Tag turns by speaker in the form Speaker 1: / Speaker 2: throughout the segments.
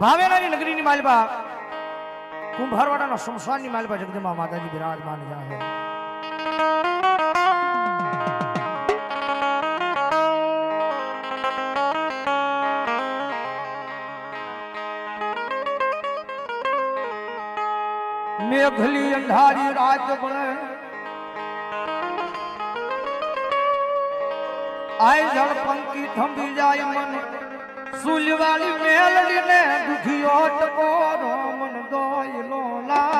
Speaker 1: ભાવેનાની નગરીની માલબા, કુંભારવાડાના શમશાનની માલબા જગદંબા માતાજી બિરાજમાન જાહે મેઘલી અંધારી રાત બળે આય જળ પંકી થંભી જાય મન. સુલવાલી મેલડી ને દુખિયો ટકો રોમન દોયલો લાગે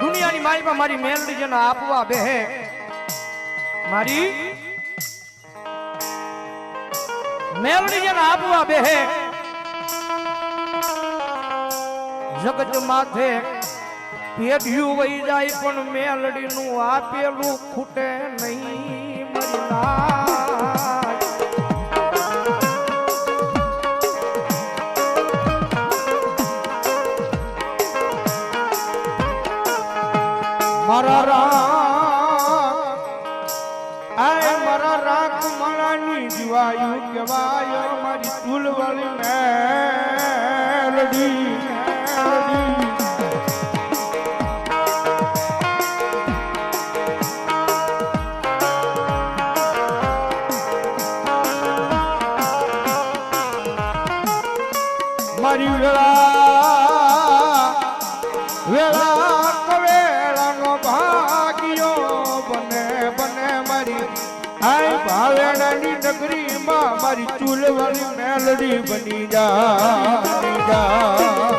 Speaker 1: દુનિયાની માલમાં મારી મેલડી જેને આપવા બેહે, મારી મેલડી જેને આપવા બેહે. જગત માથે પેઢિયું વહી જાય, પણ મેલડીનું આપેલું ખૂટે નહીં, મરી મારા રામ આય મારા રાખ મારાની જીવાયું મેલડી મેલડી. ચૂલવાળી મેલડી બની જા બની જા.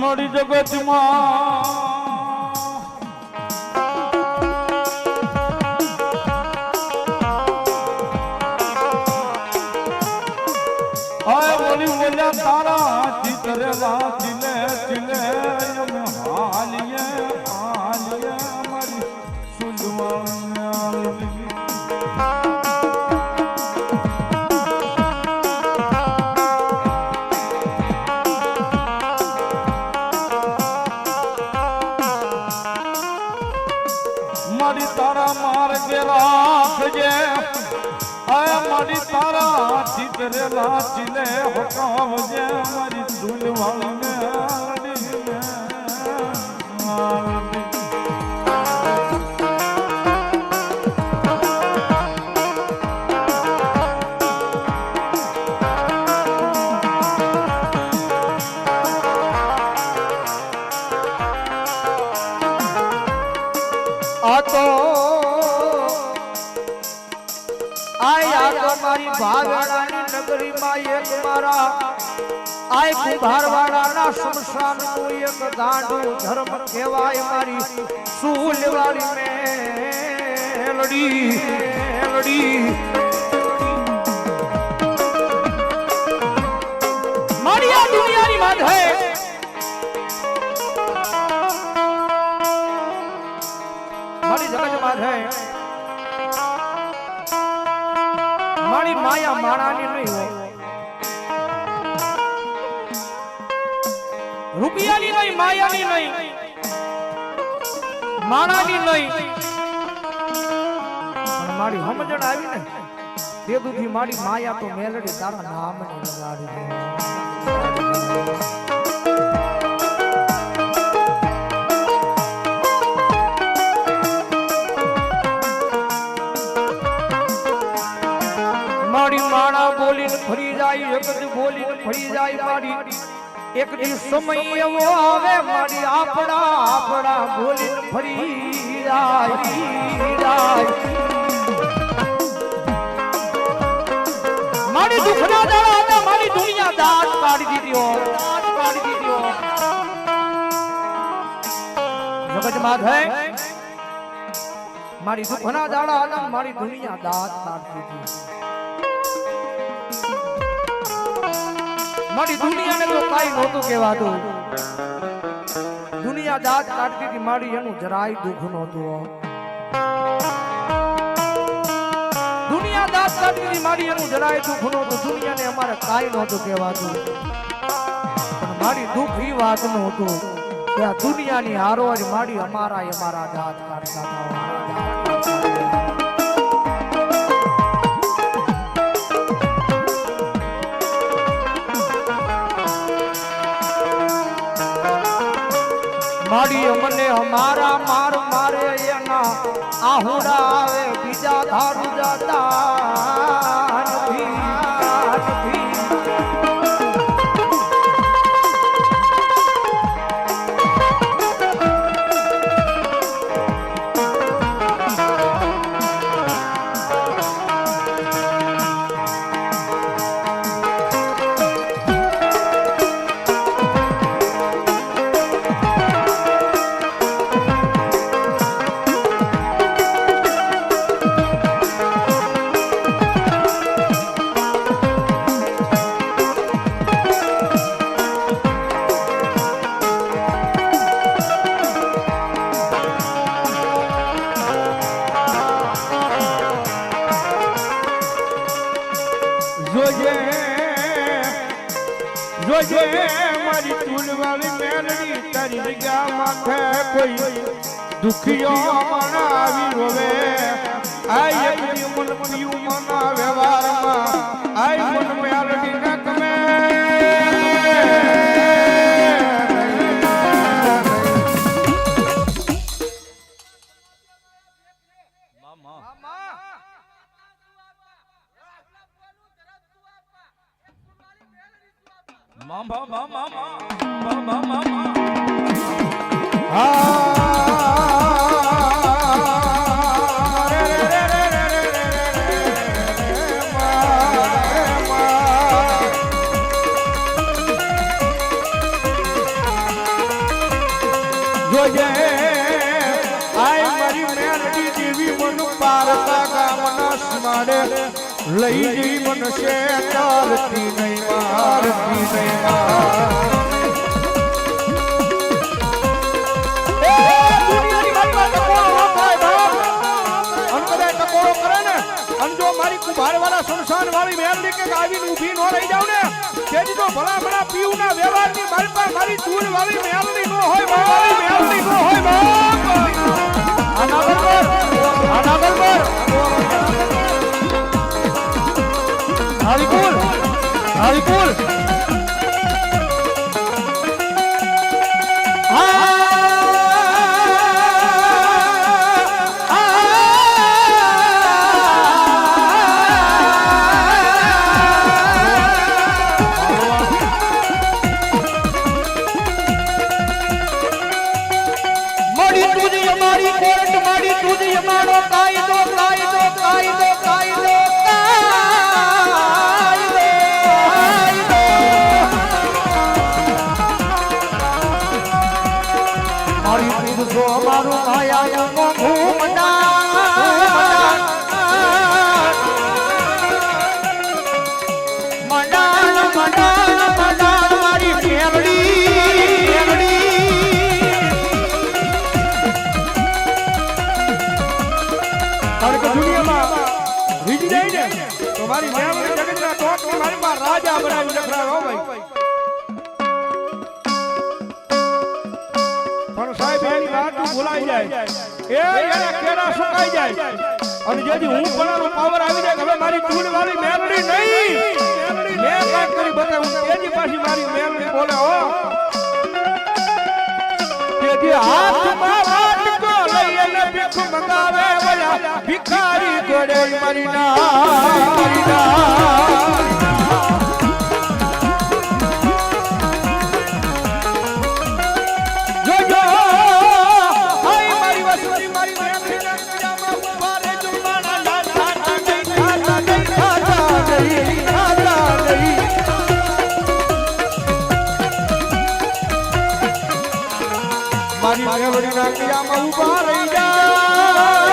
Speaker 1: મારી જગતમાં મારી તારા માર્ગે રાખજે આય મારી તારા ચિતરે લાચીલે હકાવજે મારી દુલવાળી કુંભારવાડાના શમશાનનું એક ગાંડું ધર્મ કહેવાય મારી. સુલવાળી મેલડી મેલડી. મારી દુનિયાની માધે મારી જગત માધે મારી માયા માણાની નહીં હોય. રૂપિયાની નહીં, માયાની નહીં, માણાની નહીં. મારી સમજણ આવી ને, તે દુખી મારી માયા તો મેલડી તારા નામની લગાડી મારી માળા બોલીને ફરી જાય જગત બોલી ફરી જાય મારી. એક દી સમય એવો આવે, મારી આપણા આપણા ભૂલી ફરી મારી દુખના દાડા હતા મારી દુનિયા દાંત કાઢી દીધો, દાંત કાઢી દીધો. જગત માધે મારી દુખના દાડા હતા મારી દુનિયા દાંત કાઢી દીધી. મારી દુનિયાને તો કાઈ નહોતું કહેવાતું. દુનિયા દાંત કાઢતી હતી, મારી એનું જરાય દુઃખ નહોતું દુનિયા દાંત કાઢતી હતી, મારી એનું જરાય દુઃખ નહોતું. દુનિયાને અમારે કાઈ નહોતું કહેવાતું. પણ મારી દુઃખ ઈ વાતનું હતું કે આ દુનિયાની હારો જ મારી અમારા અમારા દાંત કાઢતા હતા માડી અમને અમારા માર મારે એના આહુડા આવે બીજા ધારું જતા.
Speaker 2: મારી ચૂલવાળી મેલડી તારી જગ્યા માથે કોઈ દુખિયો મન આવી રોવે. આ એક લઈ જીવન છે તારતી નહીં. કુભારવાળા સંસાર વાળી મેલની કે આવીને ઊભી ન તો ભલા ભલા મારી હલકુલ પણ સાહેબ એની વાત ભૂલાઈ જાય. એ એના કેરા સુકાઈ જાય. અને જેથી હું પણાનો પાવર આવી જાય હવે મારી ચૂલ વાળી મેલડી નહીં. મેં કાંઈક કરી બતાવું તેજી પાછી મારી મેલડી બોલે હો તેથી હાથમાં વાટકો લઈ અને ભીખ મંગાવે વયા. ભિખારી મારા વડીના કિયામાં ઊભા રહી જા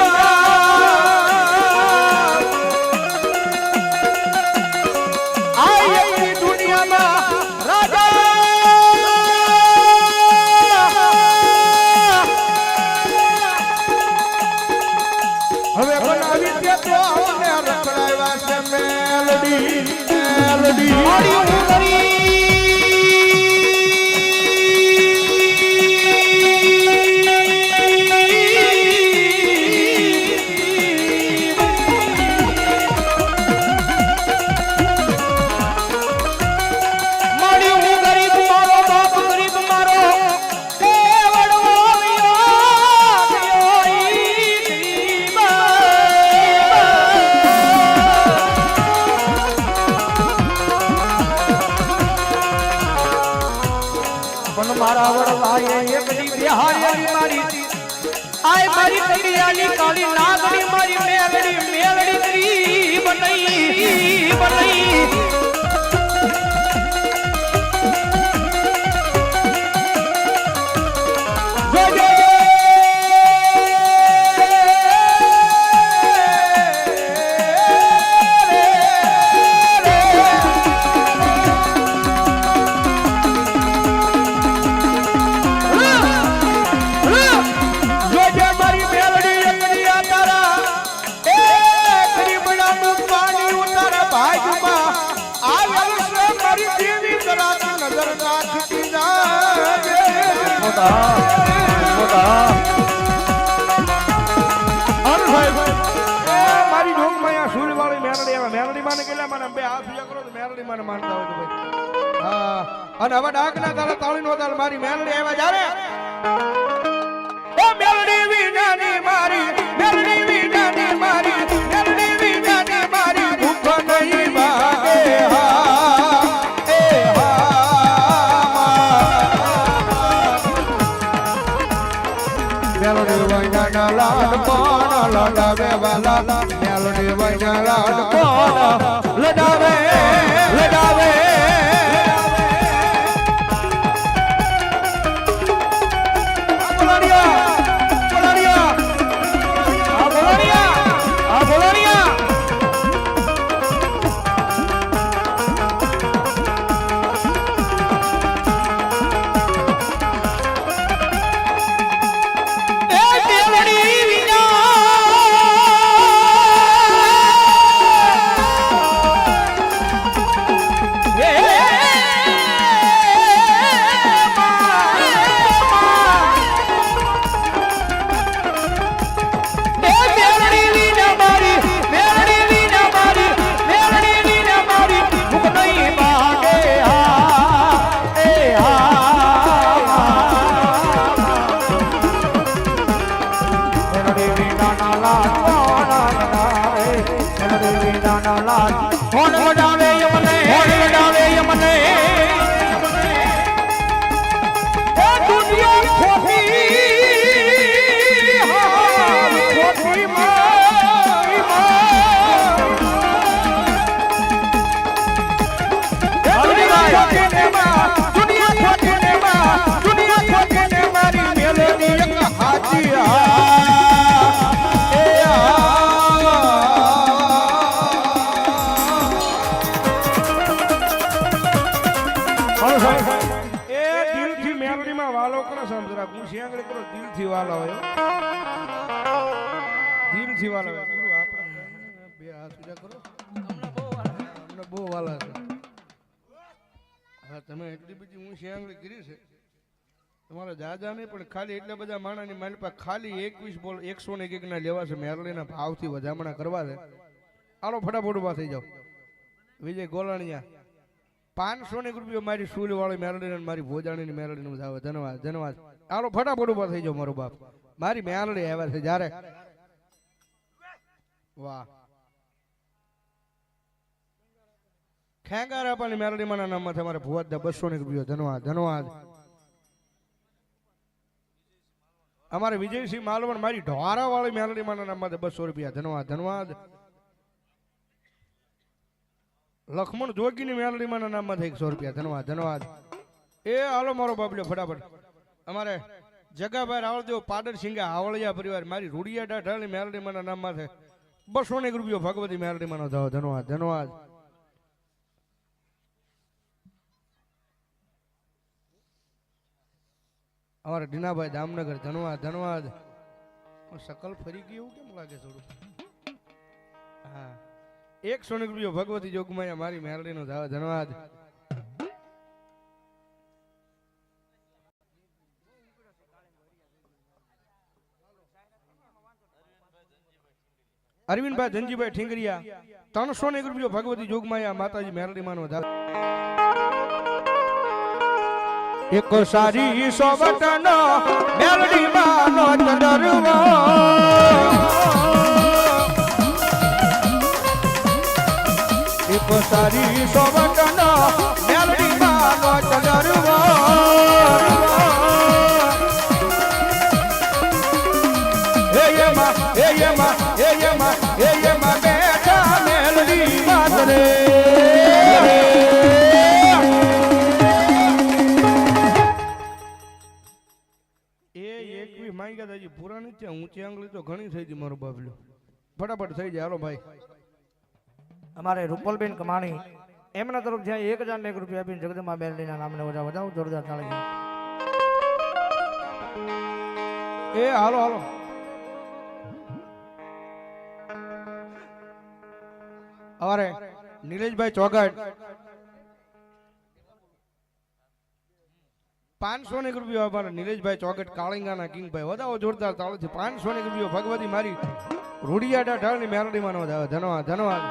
Speaker 2: અમને બહુ વાલા છે હા, તમે એટલી બધી ઊંચી આંગળી કરી છે. તમારા દાદા દાદાને પણ ખાલી એટલા બધા માણાની પાસે ખાલી એકવીસ બોલ એકસો ને એક ના લેવા છે. મેરલીના ભાવથી વધામણા કરવા છે. આલો ફટાફટ ઊભા થઈ જાઓ. વિજય ગોલાણીયા, પાંચસો ને રૂપિયા મારી સૂલ વાળી મેરડીને મારી ભોજાણીની મેરળી જાવ ધન્યવાદ ધન્યવાદ આલો ફટાફટ ઊભા થઈ જાઓ મારો બાપ. મારી મેરડી આવ્યા છે જ્યારે. વાહ. ખેંગારા પણ મેરડીમાના નામમાં તમારે ભુવાદા બસો ને રૂપિયો ધનવાદ અમારે વિજયસિંહ માલવણ મારી ઢોરા વાળી મેરડીમાના નામમાં બસો રૂપિયા. ધનવાદ ધનવાદ. લખમણ જોગીની મેરડીમાના નામમાં એકસો રૂપિયા. ધનવાદ ધનવાદ. એ આલો મારો બાબલો ફટાફટ. અમારે જગાભાઈ રાવળદેવ પાડરસિંગા હાવળિયા પરિવાર, મારી રૂડિયા ઢાઢાની મેરડીમાના નામમાં છે બસો ને એક રૂપિયો, ભગવતી મેરડીમાનો ધનવાદ ધનવાદ. અમારા ડીનાભાઈ દામનગર, ધનવાદ ધન્યવાદ શકલ ફરી ગયું એવું કેમ લાગે થોડું? હા. એક સોની રૂપિયો ભગવતી જોગમાયા, મારી મેરડીનો ધાવ ધનવાદ. અરવિંદભાઈ, ધનજીભાઈ ઠીંગરિયા, ત્રણસો ને એક રૂપિયો ભગવતી જોગમાયા, માતાજી મેરડી માનો ધાવ એક સારી સોબટનો મેલડી માનો ચંદરવો. એક સારી સોબટનો મેલડી માંગ્યા હતા હજી પૂરા નથી થયા ઊંચી આંગળી તો ઘણી થઈ ગઈ મારો બાબલો ફટાફટ થઈ જાય હાલો ભાઈ.
Speaker 1: અમારે રૂપલબેન કમાણી એમના તરફ જ્યાં એક હજાર એક રૂપિયા આપીને જગદંબા બેલડીના નામને વધાવો વધાવો જોરદાર ચાલે છે.
Speaker 2: એ હાલો હાલો. અમારે નિલેશભાઈ ચોગટ પાંચસો ને રૂપિયો અમારા નિલેશભાઈ ચોગટ કાળિંગાના કિંગભાઈ વધાવો જોરદાર તાળો છે. પાંચસો ને રૂપિયો. ભગવતી મારી રૂડિયાડા ઢાળની મેરડીમાં નો વધાવે. ધન્યવાદ ધન્યવાદ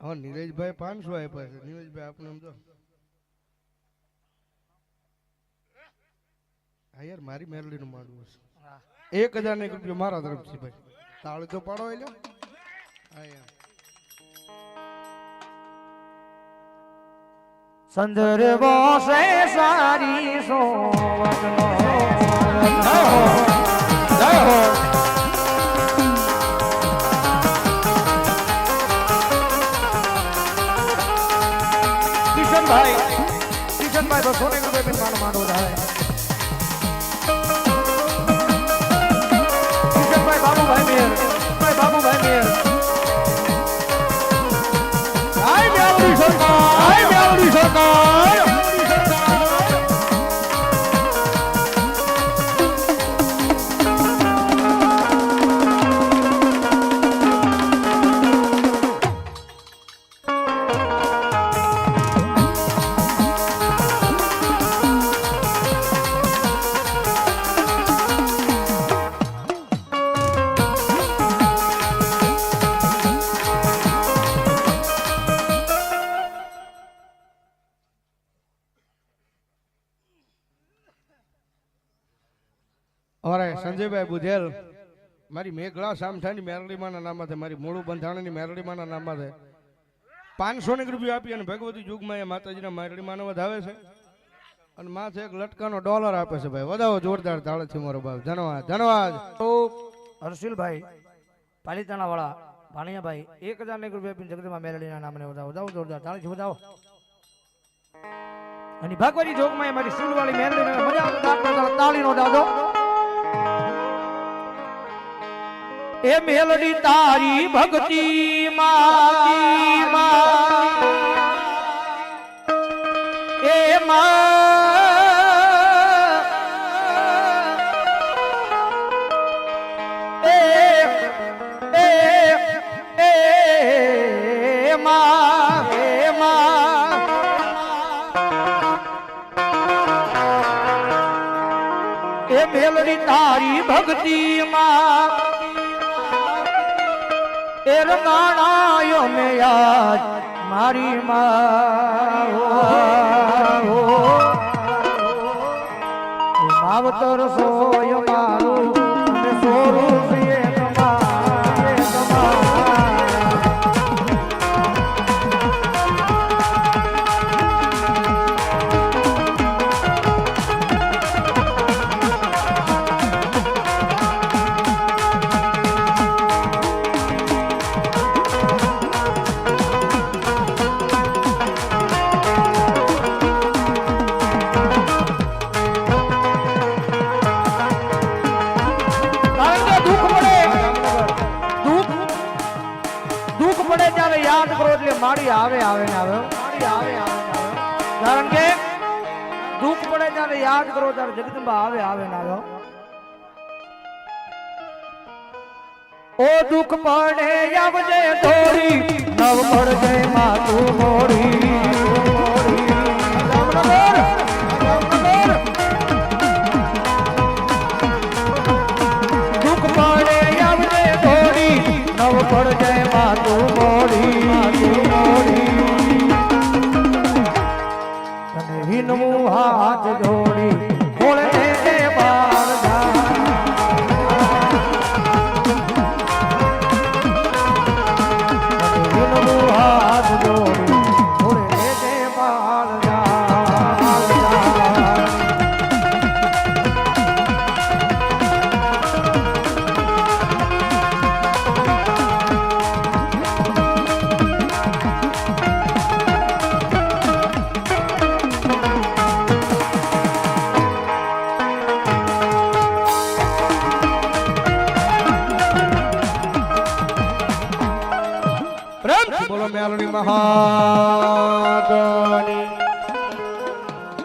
Speaker 2: હા નીરજભાઈ પાંચસો આપ્યા છે. નીરજભાઈ આપને એમ હા યાર મારી મેરડીનું માંડવું છે એક હજાર ને એક રૂપિયા મારા તરફથી ભાઈ. તાળી તો પાડો એટલે હા યાર.
Speaker 1: સંદર્ભો સારી સોવટનો
Speaker 2: જય હો
Speaker 1: કિશનભાઈ
Speaker 2: મેરડી સંજયભાઈ બુધેલ. મારી મેઘલા સામઠાની મેરડીમાના નામાં મારી મૂળું બંધાણની મેરડીમાના નામાં છે. પાંચસો ને રૂપિયા આપી અને ભગવતી યુગમાં એ માતાજીના મેરડીમાને વધાવે છે. અને માથે એક લટકાનો ડોલર આપે છે ભાઈ. વધાવો જોરદાર તાળે છે મારો ભાઈ ધન્યવાદ ધન્યવાદ
Speaker 1: તો હર્ષિલભાઈ પાલીતાણા વાળા ભાણિયાભાઈ એક હજાર ને એક રૂપિયા આપીને જગદંબા મેલડીના નામને વધાવો. વધાવો જોરદાર તાળી વધાવો. અને ભાગવતી જોગમાં એ મારી સુલવાળી મેલડીને મજા આવતો તાળીનો દાદો. એ મેલડી તારી ભક્તિ માં એ માં એ એ એ માં એ મેલડી તારી ભક્તિ માં એ નાણાયો મે યાદ મારી માવતર સોય મારું એટલે આવે આવે ને આવે માડી આવે આવે કારણ કે દુઃખ પડે ત્યારે યાદ કરો, ત્યારે જગદંબા આવે આવે ને આવે ઓ દુઃખ પડે, આવજે થોડી, નવ પડજે મોડી મોડી.